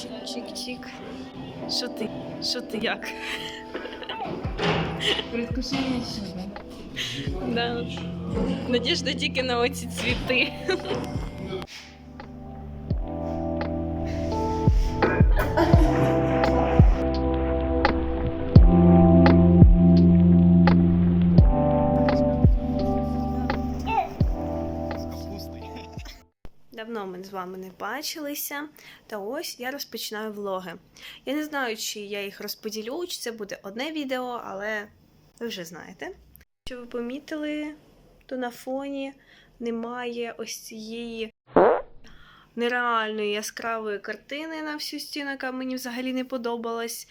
Чик-чик-чик. Що ти? Що ти як? Предвкушение чуда. Да. Надіжда тільки на оці цвіти. Вами не бачилися, та ось я розпочинаю влоги. Я не знаю, чи я їх розподілю, чи це буде одне відео, але ви вже знаєте. Що ви помітили, то на фоні немає ось цієї нереальної яскравої картини на всю стіну, яка мені взагалі не подобалась.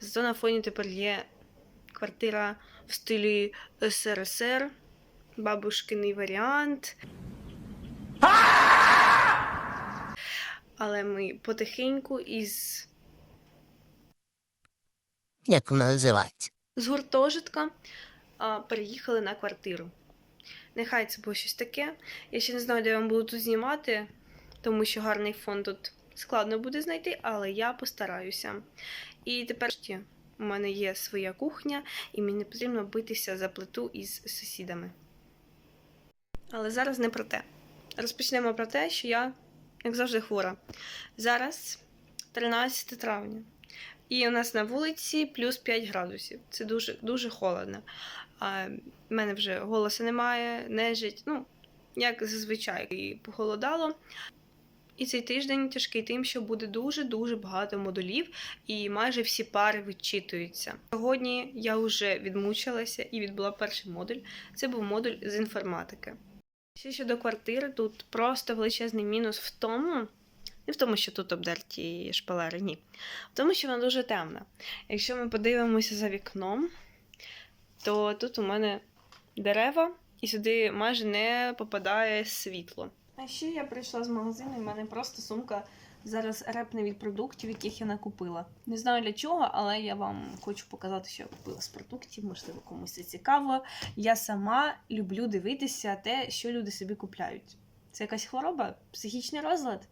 Зато на фоні тепер є квартира в стилі СРСР, бабушкиний варіант. Але ми потихеньку із Як вона називається? з гуртожитка а, переїхали на квартиру. Нехай це було щось таке. Я ще не знаю, де я вам буду тут знімати, тому що гарний фон тут складно буде знайти, але я постараюся. І тепер у мене є своя кухня, і мені не потрібно битися за плиту із сусідами. Але зараз не про те. Розпочнемо про те, що я, як завжди, хвора. Зараз 13 травня. І у нас на вулиці плюс 5 градусів. Це дуже дуже холодно. А, в мене вже голосу немає, нежить. Ну, як зазвичай, і похолодало. І цей тиждень тяжкий тим, що буде дуже-дуже багато модулів, і майже всі пари відчитуються. Сьогодні я вже відмучилася і відбула перший модуль. Це був модуль з інформатики. Ще щодо квартири, тут просто величезний мінус в тому, не в тому, що тут обдерті шпалери, ні. В тому, що вона дуже темна. Якщо ми подивимося за вікном, то тут у мене дерева, і сюди майже не попадає світло. А ще я прийшла з магазину, і в мене просто сумка зараз репне від продуктів, яких я накупила. Не знаю для чого, але я вам хочу показати, що я купила з продуктів, можливо, комусь це цікаво. Я сама люблю дивитися те, що люди собі купляють. Це якась хвороба, психічний розлад?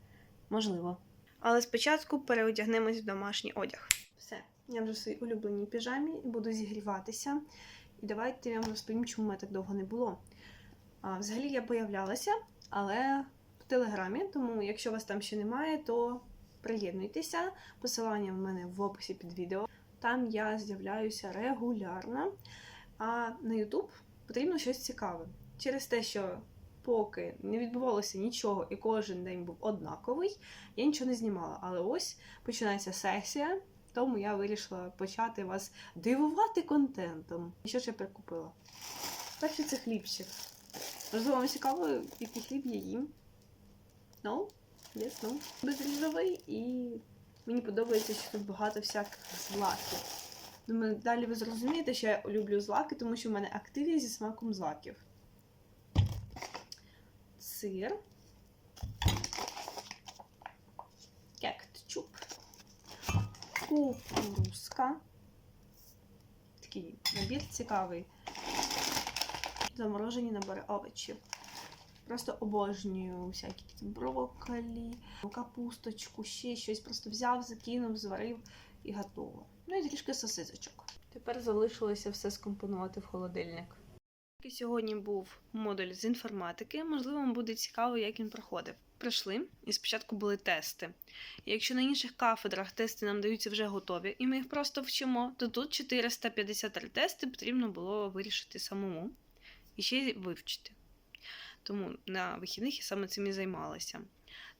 Можливо. Але спочатку переодягнемось в домашній одяг. Все, я вже в своїй улюбленій піжамі буду зігріватися. І давайте я вам розповім, чому мене так довго не було. А, взагалі я появлялася, але в Телеграмі, тому якщо вас там ще немає, то приєднуйтеся. Посилання в мене в описі під відео. Там я з'являюся регулярно. А на YouTube потрібно щось цікаве. Через те, що поки не відбувалося нічого і кожен день був однаковий, я нічого не знімала. Але ось починається сесія, тому я вирішила почати вас дивувати контентом. І що я прикупила? Перше це хлібчик. Можливо, вам цікаво, який хліб я їм. Ну, yes, ну. Безрізовий і мені подобається, що тут багато всяких злаків. Думаю, далі ви зрозумієте, що я люблю злаки, тому що в мене активі зі смаком злаків. Сир. Кетчуп. Кукурузка. Такий набір цікавий. Заморожені набори овочів. Просто обожнюю всякі брокколі, капусточку, ще щось. Просто взяв, закинув, зварив і готово. Ну і трішки сосисочок. Тепер залишилося все скомпонувати в холодильник. Сьогодні був модуль з інформатики. Можливо, вам буде цікаво, як він проходив. Прийшли, і спочатку були тести. Якщо на інших кафедрах тести нам даються вже готові, і ми їх просто вчимо, то тут 453 тести потрібно було вирішити самому і ще вивчити. Тому на вихідних я саме цим і займалася.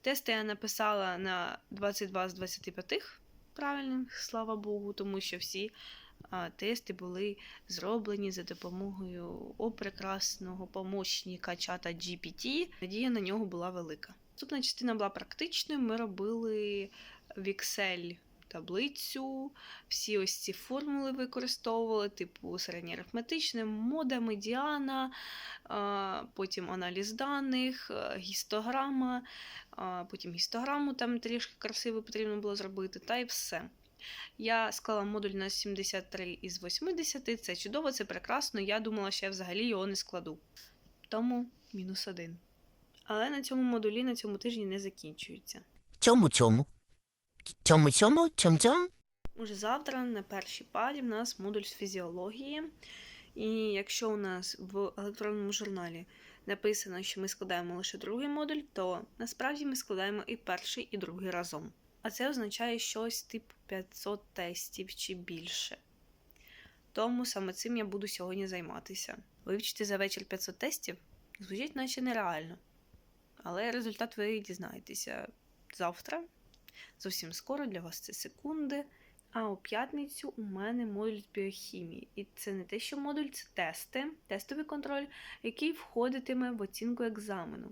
Тести я написала на 22 з 25 правильних, слава Богу, тому що всі тести були зроблені за допомогою о прекрасного помощника чата GPT. Надія на нього була велика. Наступна частина була практичною. Ми робили в Excel таблицю, всі ось ці формули використовували, типу середньоарифметичне, мода, медіана, потім аналіз даних, гістограма, потім гістограму там трішки красиво потрібно було зробити, та й все. Я склала модуль на 73 із 80. Це чудово, це прекрасно. Я думала, що я взагалі його не складу. Тому мінус один. Але на цьому модулі на цьому тижні не закінчується. Цьому цьому. Цьому цьому, цьому цьому. Уже завтра на першій парі в нас модуль з фізіології. І якщо у нас в електронному журналі написано, що ми складаємо лише другий модуль, то насправді ми складаємо і перший, і другий разом. А це означає щось типу 500 тестів чи більше. Тому саме цим я буду сьогодні займатися. Вивчити за вечір 500 тестів звучить наче нереально. Але результат ви дізнаєтеся завтра. Зовсім скоро для вас це секунди. А у п'ятницю у мене модуль з біохімії. І це не те, що модуль, це тести, тестовий контроль, який входитиме в оцінку екзамену.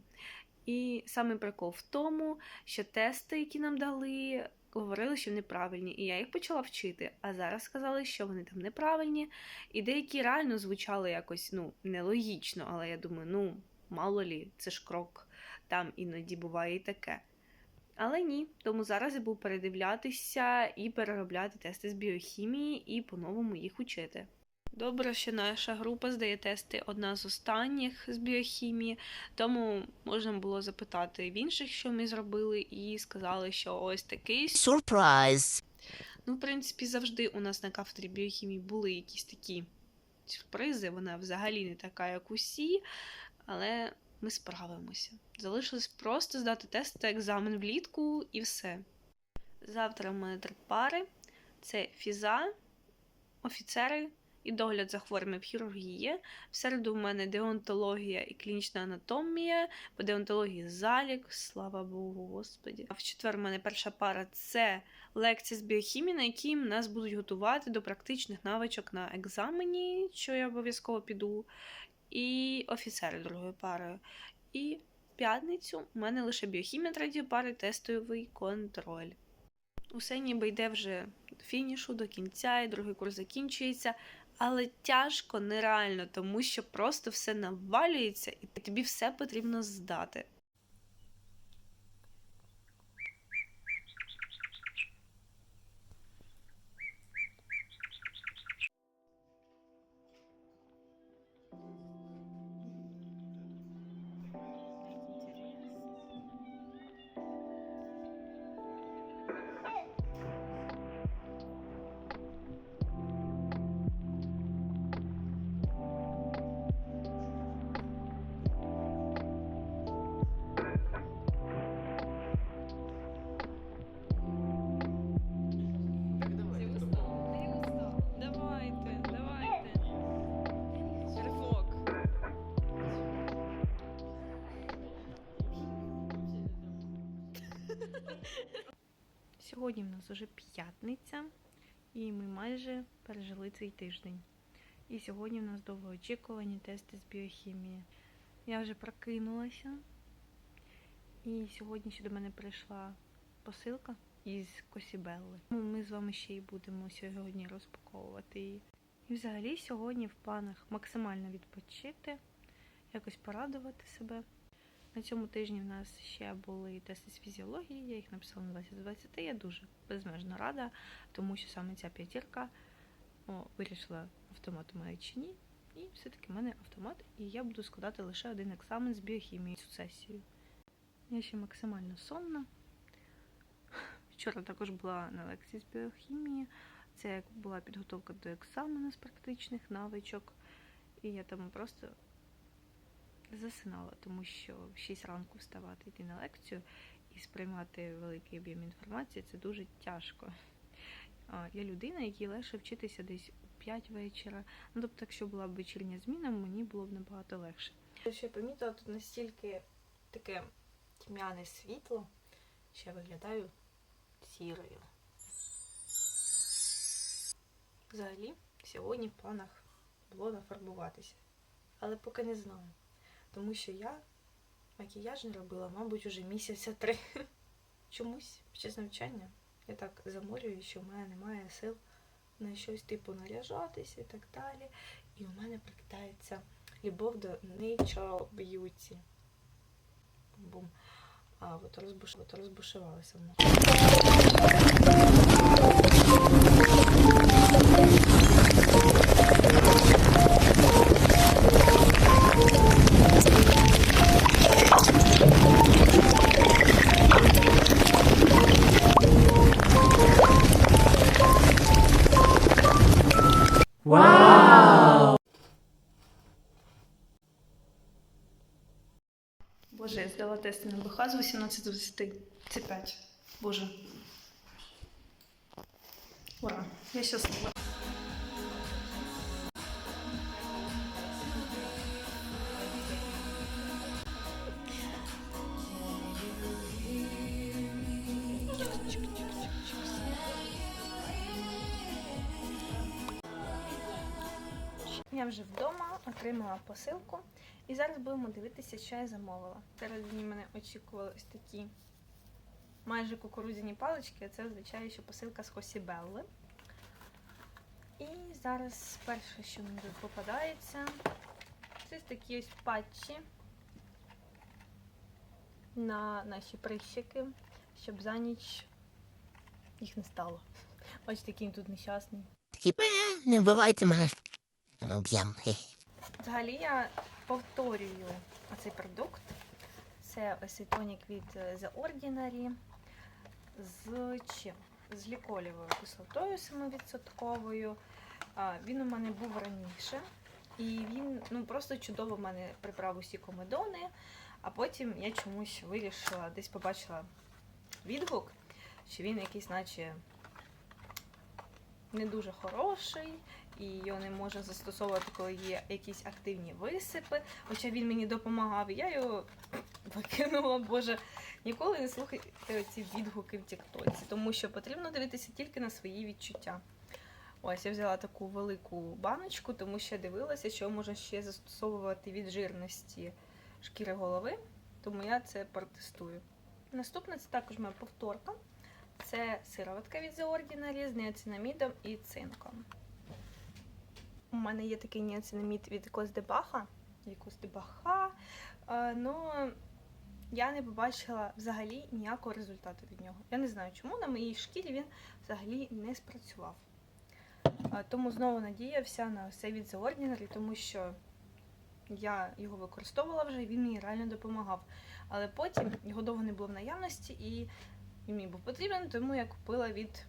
І саме прикол в тому, що тести, які нам дали, говорили, що неправильні, і я їх почала вчити. А зараз сказали, що вони там неправильні, і деякі реально звучали якось ну, нелогічно, але я думаю, ну, мало лі, це ж крок, там іноді буває і таке. Але ні, тому зараз я буду передивлятися і переробляти тести з біохімії і по-новому їх учити. Добре, що наша група здає тести одна з останніх з біохімії, тому можна було запитати в інших, що ми зробили, і сказали, що ось такий. Сюрприз. Ну, в принципі, завжди у нас на кафедрі біохімії були якісь такі сюрпризи. Вона взагалі не така, як усі, але ми справимося. Залишилось просто здати тест та екзамен влітку і все. Завтра в мене три пари: це фіза, офіцери і догляд за хворими в хірургії. В середу в мене деонтологія і клінічна анатомія, по деонтології залік, слава Богу, Господі. А в четвер в мене перша пара це лекція з біохімії, на якій нас будуть готувати до практичних навичок на екзамені, що я обов'язково піду, і офіцери другою парою. І п'ятницю у мене лише біохімія третьої пари, тестовий контроль. Усе ніби йде вже до фінішу, до кінця, і другий курс закінчується. Але тяжко, нереально, тому що просто все навалюється, і тобі все потрібно здати. Сьогодні в нас уже п'ятниця, і ми майже пережили цей тиждень. І сьогодні в нас довгоочікувані тести з біохімії. Я вже прокинулася, і сьогодні ще до мене прийшла посилка із Косібелли. Ми з вами ще й будемо сьогодні розпаковувати її. І взагалі сьогодні в планах максимально відпочити, якось порадувати себе. На цьому тижні в нас ще були тести з фізіології, я їх написала на 20 з 20. Я дуже безмежно рада, тому що саме ця п'ятірка вирішила автомат у мене чи ні. І все-таки в мене автомат, і я буду складати лише один екзамен з біохімії цю сесію. Я ще максимально сонна. Вчора також була на лекції з біохімії. Це була підготовка до екзамену з практичних навичок. І я там просто засинала, тому що в 6 ранку вставати йти на лекцію і сприймати великий об'єм інформації це дуже тяжко. Я людина, якій легше вчитися десь у 5 вечора. Ну, тобто, якщо була б вечірня зміна, мені було б набагато легше. Що я помітила, тут настільки таке тьмяне світло, що я виглядаю сірою. Взагалі, сьогодні в планах було нафарбуватися. Але поки не знаю. Тому що я макіяж не робила, мабуть, уже місяця три. Чомусь під час навчання я так заморюю, що в мене немає сил на щось типу наряжатися і так далі. І у мене прикидається любов до Nature Beauty. Бум. А от, розбуш... от розбушувалася вона. Здала тести на БХ з 18 до 10. Це 5. Боже. Ура, я щаслива. Я вже вдома отримала посилку. І зараз будемо дивитися, що я замовила. Всередині мене очікували ось такі майже кукурудзяні палички, а це означає, що посилка з Хосібелли. І зараз перше, що мені тут попадається, це ось такі ось патчі на наші прищики, щоб за ніч їх не стало. Бачите, він тут нещасний. Хіба не вбивайте мене. Взагалі я повторюю оцей продукт. Це ось тонік від е, The Ordinary з чим? З ліколівою кислотою 7%. Він у мене був раніше. І він ну, просто чудово в мене приправ усі комедони. А потім я чомусь вирішила, десь побачила відгук, що він якийсь, наче не дуже хороший, і його не можна застосовувати, коли є якісь активні висипи. Хоча він мені допомагав, і я його викинула, боже. Ніколи не слухайте ці відгуки в Тіктоці, тому що потрібно дивитися тільки на свої відчуття. Ось я взяла таку велику баночку, тому що дивилася, що можна ще застосовувати від жирності шкіри голови, тому я це протестую. Наступне це також моя повторка. Це сироватка від The Ordinary з неоцинамідом і цинком. У мене є такий неоцинамід від Коздебаха, Коздебаха, але я не побачила взагалі ніякого результату від нього. Я не знаю, чому на моїй шкірі він взагалі не спрацював. Тому знову надіявся на все від The Ordinary, тому що я його використовувала вже, він мені реально допомагав. Але потім його довго не було в наявності, і він мені був потрібен, тому я купила від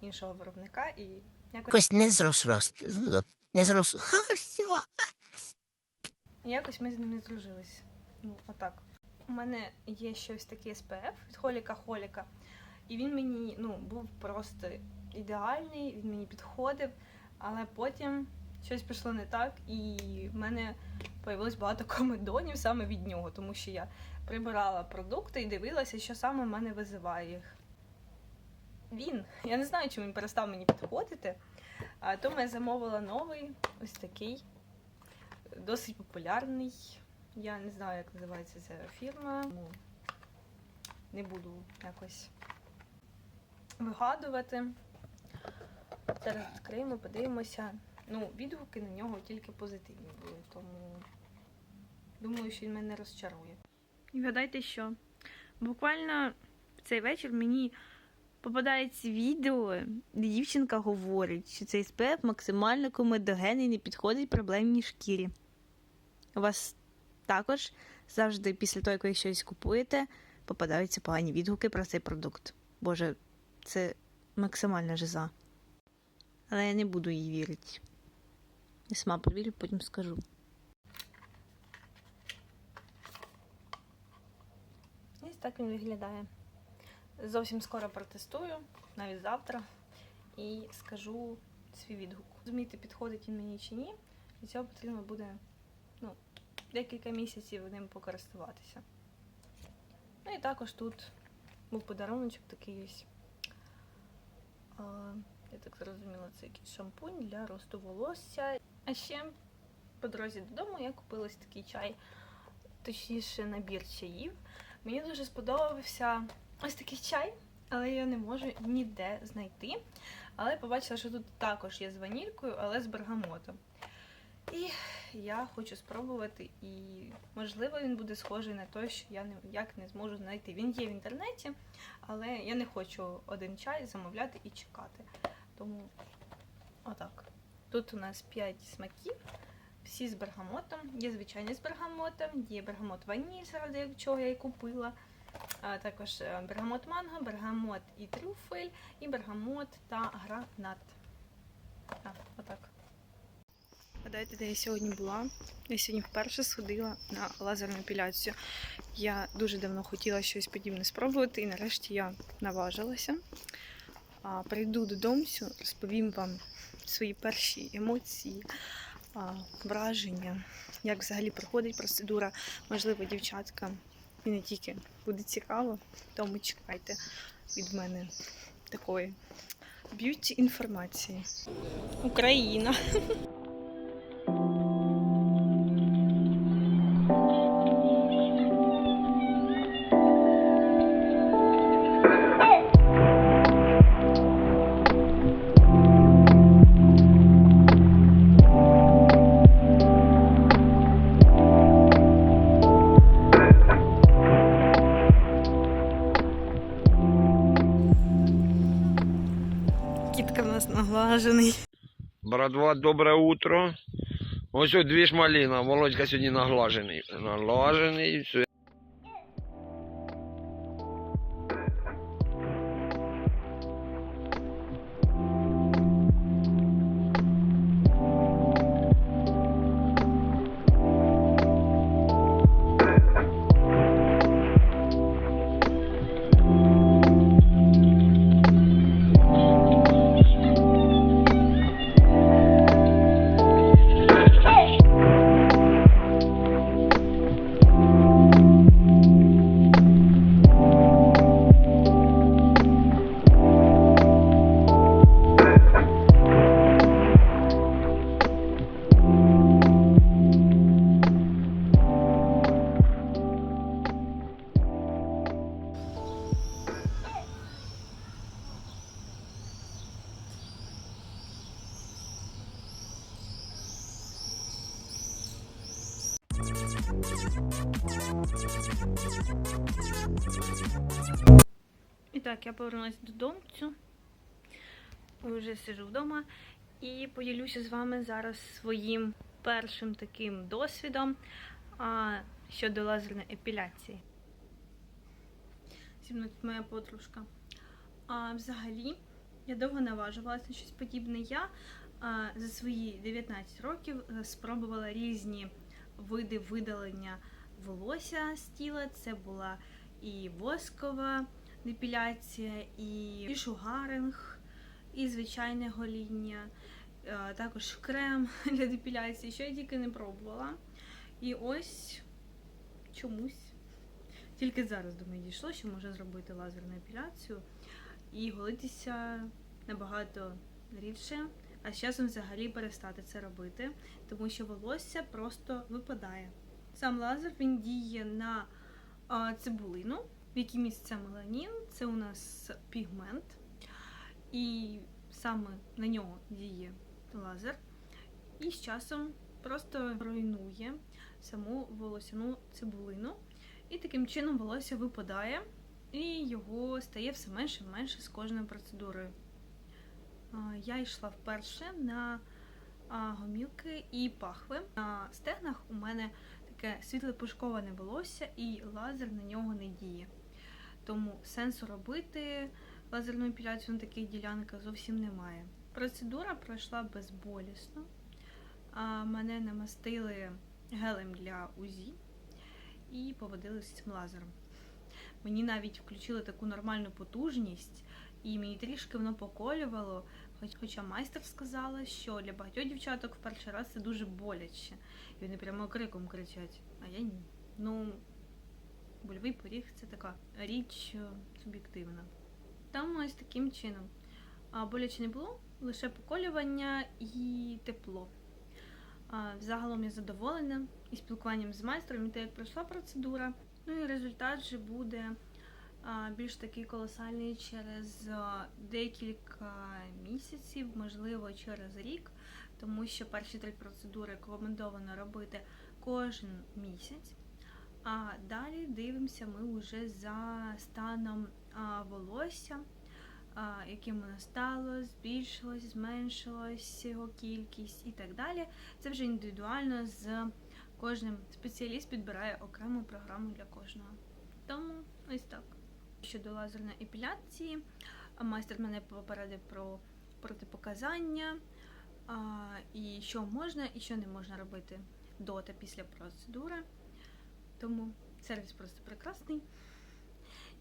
іншого виробника і якось, не зрос рост. Не зрос. Якось ми з ним не здружились. Ну, отак. У мене є щось таке SPF від Холіка Холіка, і він мені ну, був просто ідеальний, він мені підходив, але потім щось пішло не так, і в мене появилось багато комедонів саме від нього, тому що я прибирала продукти і дивилася, що саме в мене визиває їх. Він. Я не знаю, чому він перестав мені підходити. А, тому я замовила новий, ось такий, досить популярний. Я не знаю, як називається ця фірма. Ну, не буду якось вигадувати. Зараз відкриємо, подивимося. Ну, відгуки на нього тільки позитивні були, тому думаю, що він мене розчарує. І вгадайте що? Буквально в цей вечір мені попадається відео, де дівчинка говорить, що цей СПФ максимально комедогенний не підходить проблемній шкірі. У вас також завжди після того, як ви щось купуєте, попадаються погані відгуки про цей продукт. Боже, це максимальна жиза. Але я не буду їй вірити. Я сама повірю, потім скажу. Ось так він виглядає. Зовсім скоро протестую, навіть завтра, і скажу свій відгук. Зуміти, підходить він мені чи ні. Для цього потрібно буде ну, декілька місяців ним покористуватися. Ну і також тут був подаруночок такий ось. Я так зрозуміла, це якийсь шампунь для росту волосся. А ще по дорозі додому я купила такий чай, точніше набір чаїв. Мені дуже сподобався ось такий чай, але я не можу ніде знайти. Але побачила, що тут також є з ванількою, але з бергамотом. І я хочу спробувати, і можливо він буде схожий на той, що я ніяк не зможу знайти. Він є в інтернеті, але я не хочу один чай замовляти і чекати. Тому отак. Тут у нас 5 смаків, всі з бергамотом. Є звичайні з бергамотом, є бергамот ваніль, заради чого я і купила. А також е, бергамот манго, бергамот і трюфель, і бергамот та гранат. А, отак. Гадаєте, де я сьогодні була? Я сьогодні вперше сходила на лазерну епіляцію. Я дуже давно хотіла щось подібне спробувати, і нарешті я наважилася. А, прийду додому, розповім вам свої перші емоції, а, враження, як взагалі проходить процедура. Можливо, дівчатка і не тільки буде цікаво, тому чекайте від мене такої б'юті інформації. Україна. 52, добре утро. Ось дві ж маліна. Володька сьогодні наглажений. Наглажений. І так, я повернулася додому. Вже сижу вдома і поділюся з вами зараз своїм першим таким досвідом а, щодо лазерної епіляції. Зі мною тут моя подружка. А, взагалі, я довго наважувалася на щось подібне. Я а, за свої 19 років е, спробувала різні види видалення волосся з тіла. Це була і воскова депіляція, і, шугаринг, і звичайне гоління, е, також крем для депіляції, що я тільки не пробувала. І ось чомусь. Тільки зараз до мене дійшло, що можна зробити лазерну епіляцію і голитися набагато рідше, а з часом взагалі перестати це робити, тому що волосся просто випадає. Сам лазер він діє на цибулину, в якій міститься меланін, це у нас пігмент, і саме на нього діє лазер. І з часом просто руйнує саму волосяну цибулину. І таким чином волосся випадає, і його стає все менше і менше з кожною процедурою. Я йшла вперше на гомілки і пахви. На стегнах у мене таке світле пушковане волосся, і лазер на нього не діє. Тому сенсу робити лазерну епіляцію на таких ділянках зовсім немає. Процедура пройшла безболісно. Мене намастили гелем для УЗІ і поводилися цим лазером. Мені навіть включили таку нормальну потужність, і мені трішки воно поколювало. Хоч, хоча майстер сказала, що для багатьох дівчаток в перший раз це дуже боляче. І вони прямо криком кричать, а я ні. Ну, больовий поріг це така річ е, суб'єктивна. Там ось таким чином. А боляче не було, лише поколювання і тепло. А, Загалом я задоволена і спілкуванням з майстром, і те, як пройшла процедура. Ну і результат же буде більш такий колосальний через декілька місяців, можливо, через рік, тому що перші три процедури рекомендовано робити кожен місяць. А далі дивимося ми вже за станом волосся, яким воно стало, збільшилось, зменшилось його кількість і так далі. Це вже індивідуально з кожним спеціаліст підбирає окрему програму для кожного. Тому ось так. Щодо лазерної епіляції, майстер мене попередив про протипоказання. і що можна і що не можна робити до та після процедури. Тому сервіс просто прекрасний.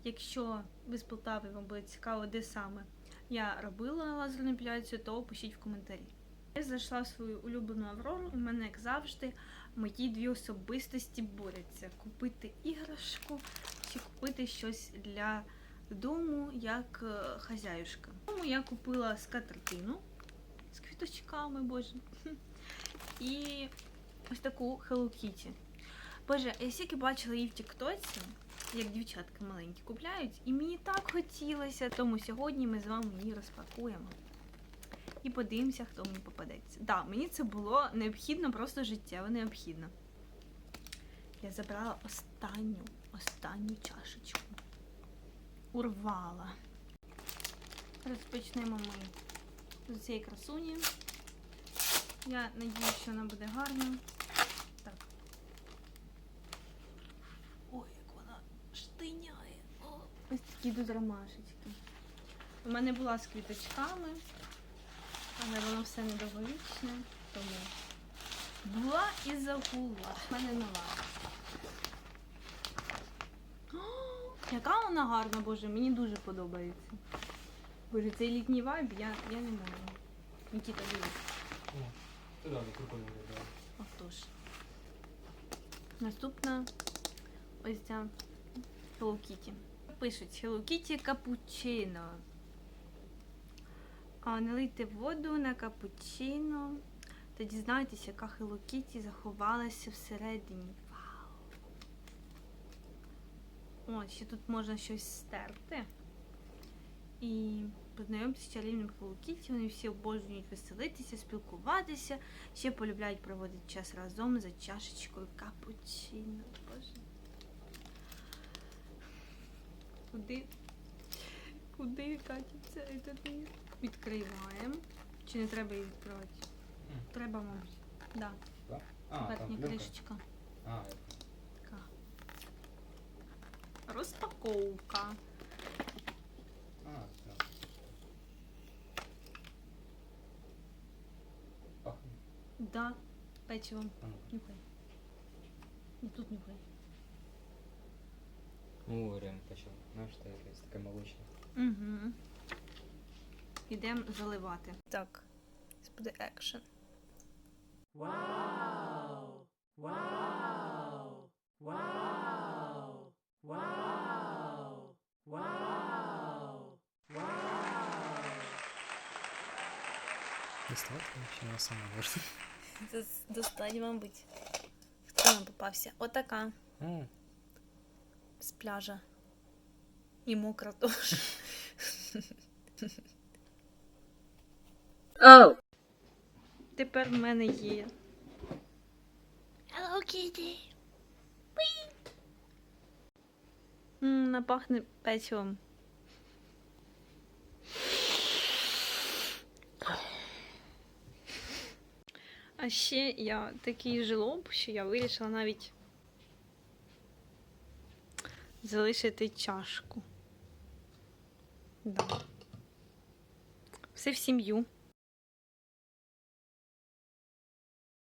Якщо ви з Полтави вам буде цікаво, де саме я робила лазерну епіляцію, то пишіть в коментарі. Я знайшла свою улюблену Аврору. У мене, як завжди, мої дві особистості борються: купити іграшку чи купити щось для дому як е, хазяюшка. Тому я купила скатертину з квіточками, боже. І ось таку Hello Kitty. Боже, я стільки бачила її в Тіктоці, як дівчатка маленькі купляють, і мені так хотілося. Тому сьогодні ми з вами її розпакуємо. І подивимося, хто мені попадеться. Да, мені це було необхідно, просто життєво необхідно. Я забрала останню, останню чашечку. Урвала. Розпочнемо ми з цієї красуні. Я надіюсь, що вона буде гарна. Так. Ой, як вона штиняє. О. Ось такі тут ромашечки. У мене була з квіточками, але воно все недовговічне, тому була і загула. В мене нова. О, Яка вона гарна, боже, мені дуже подобається. Боже, цей літній вайб я, я не можу. Нікіта, дивись. Це да, прикольно виглядає. Отож. Наступна ось ця Hello Kitty. Пишуть Hello Kitty капучино. А, налийте воду на капучино. Та дізнайтеся, яка Hello Kitty заховалася всередині. Вау! О, ще тут можна щось стерти. І познайомитися з чарівним Hello Вони всі обожнюють веселитися, спілкуватися. Ще полюбляють проводити час разом за чашечкою капучино. Боже. Куди? Куди катиться этот мір? Відкриваємо. Чи не треба її відкривати? Треба, мабуть. Да. А, там Верхня пленка. кришечка. А. Розпаковка. а, все. Да. Ну. Нюхай. І тут нюхай. О, реально почав. Знаєш, це якась така молочна. Угу. Ідемо заливати. Так. Це буде екшен. Доставати чи вона сама може? Це достатньо, мабуть. Хто нам попався? Отака з пляжа. І мокра теж. Тепер в мене є. Hello Kitty. М, Вона пахне печивом. А ще я такий жлоб, що я вирішила навіть залишити чашку. Да. Все в сім'ю.